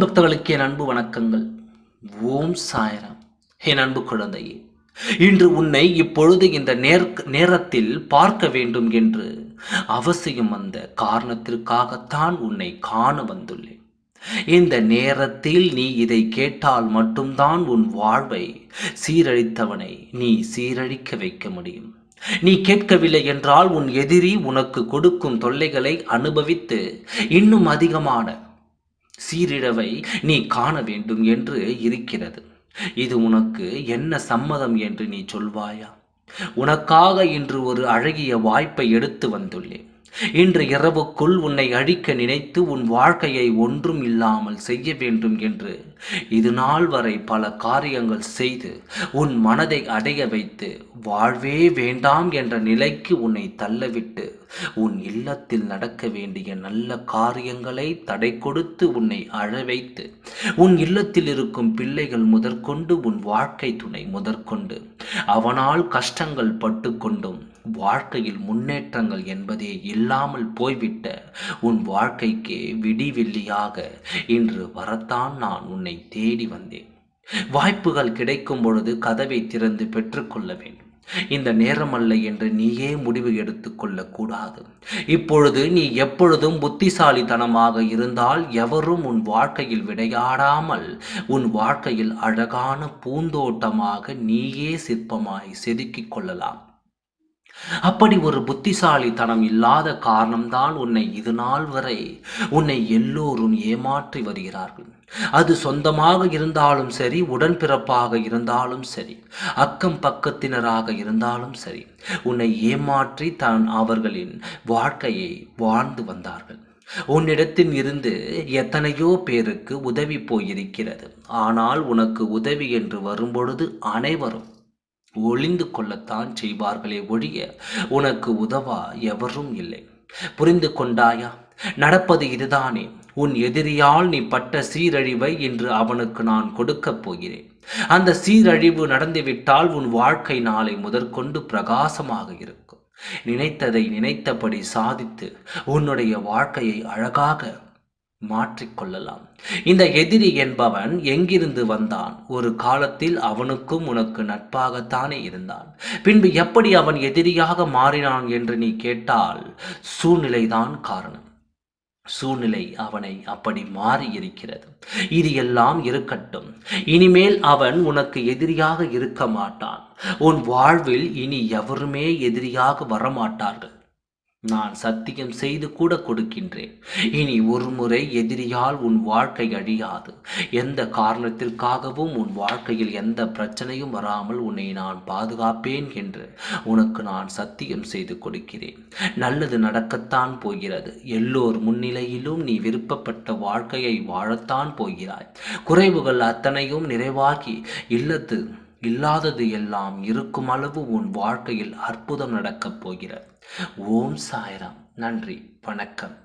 சாய் பக்தர்களுக்கு என் அன்பு வணக்கங்கள். ஓம் சாயரம். என் அன்பு குழந்தையே இன்று உன்னை இப்பொழுது இந்த நேர் நேரத்தில் பார்க்க வேண்டும் என்று அவசியம் வந்த காரணத்திற்காகத்தான் உன்னை காண வந்துள்ளேன். இந்த நேரத்தில் நீ இதை கேட்டால் மட்டும்தான் உன் வாழ்வை சீரழித்தவனை நீ சீரழிக்க வைக்க முடியும். நீ கேட்கவில்லை என்றால் உன் எதிரி உனக்கு கொடுக்கும் தொல்லைகளை அனுபவித்து இன்னும் அதிகமான சீரிழவை நீ காண வேண்டும் என்று இருக்கிறது. இது உனக்கு என்ன சம்மதம் என்று நீ சொல்வாயா? உனக்காக இன்று ஒரு அழகிய வாய்ப்பை எடுத்து வந்துள்ளேன். இன்று இரவுக்குள் உன்னை அழிக்க நினைத்து உன் வாழ்க்கையை ஒன்றும் இல்லாமல் செய்ய வேண்டும் என்று இது நாள் வரை பல காரியங்கள் செய்து உன் மனதை அடைய வைத்து வாழ்வே வேண்டாம் என்ற நிலைக்கு உன்னை தள்ளவிட்டு உன் இல்லத்தில் நடக்க வேண்டிய நல்ல காரியங்களை தடை கொடுத்து உன்னை அழ வைத்து உன் இல்லத்தில் இருக்கும் பிள்ளைகள் முதற்கொண்டு உன் வாழ்க்கை துணை முதற்கொண்டு அவனால் கஷ்டங்கள் பட்டு கொண்டும் வாழ்க்கையில் முன்னேற்றங்கள் என்பதே இல்லாமல் போய்விட்ட உன் வாழ்க்கைக்கு விடிவெள்ளியாக இன்று வரத்தான் நான் உன்னை தேடி வந்தேன். வாய்ப்புகள் கிடைக்கும் பொழுது கதவை திறந்து பெற்றுக்கொள்ள வேண்டும். இந்த நேரமல்ல என்று நீயே முடிவு எடுத்துக்கொள்ளக் கூடாது இப்பொழுது நீ எப்பொழுதும் புத்திசாலித்தனமாக இருந்தால் எவரும் உன் வாழ்க்கையில் விடையாடாமல் உன் வாழ்க்கையில் அழகான பூந்தோட்டமாக நீயே சிற்பமாய் செதுக்கிக் கொள்ளலாம். அப்படி ஒரு புத்திசாலித்தனம் இல்லாத காரணம்தான் உன்னை இது நாள் வரை உன்னை எல்லோரும் ஏமாற்றி வருகிறார்கள். அது சொந்தமாக இருந்தாலும் சரி உடன்பிறப்பாக இருந்தாலும் சரி அக்கம் பக்கத்தினராக இருந்தாலும் சரி உன்னை ஏமாற்றி தான் அவர்களின் வாழ்க்கையை வாழ்ந்து வந்தார்கள். உன்னிடத்தில் இருந்து எத்தனையோ பேருக்கு உதவி போயிருக்கிறது. ஆனால் உனக்கு உதவி என்று வரும்பொழுது அனைவரும் ஒளிந்து கொள்ளத்தான் செய்வார்களே ஒழிய உனக்கு உதவா எவரும் இல்லை. புரிந்து கொண்டாயா? நடப்பது இதுதானே. உன் எதிரியால் நீ பட்ட சீரழிவை இன்று அவனுக்கு நான் கொடுக்கப் போகிறேன். அந்த சீரழிவு நடந்துவிட்டால் உன் வாழ்க்கை நாளை முதற்கொண்டு பிரகாசமாக இருக்கும். நினைத்ததை நினைத்தபடி சாதித்து உன்னுடைய வாழ்க்கையை அழகாக மாற்றிக்கொள்ளலாம். இந்த எதிரி என்பவன் எங்கிருந்து வந்தான்? ஒரு காலத்தில் அவனுக்கும் உனக்கு நட்பாகத்தானே இருந்தான். பின்பு எப்படி அவன் எதிரியாக மாறினான் என்று நீ கேட்டால் சூழ்நிலைதான் காரணம். சூழ்நிலை அவனை அப்படி மாறி இருக்கிறது இது எல்லாம் இருக்கட்டும். இனிமேல் அவன் உனக்கு எதிரியாக இருக்க மாட்டான். உன் வாழ்வில் இனி எவருமே எதிரியாக வரமாட்டார்கள். நான் சத்தியம் செய்து கூட கொடுக்கின்றேன். இனி ஒரு முறை எதிரியால் உன் வாழ்க்கை அழியாது. எந்த காரணத்திற்காகவும் உன் வாழ்க்கையில் எந்த பிரச்சனையும் வராமல் உன்னை நான் பாதுகாப்பேன் என்று உனக்கு நான் சத்தியம் செய்து கொடுக்கிறேன். நல்லது நடக்கத்தான் போகிறது. எல்லோர் முன்னிலையிலும் நீ விருப்பப்பட்ட வாழ்க்கையை வாழத்தான் போகிறாய். குறைவுகள் அத்தனையும் நிறைவாகி இல்லத்து இல்லாதது எல்லாம் இருக்கும் அளவு உன் வாழ்க்கையில் அற்புதம் நடக்கப் போகிறது. ஓம் சாய்ராம். நன்றி. வணக்கம்.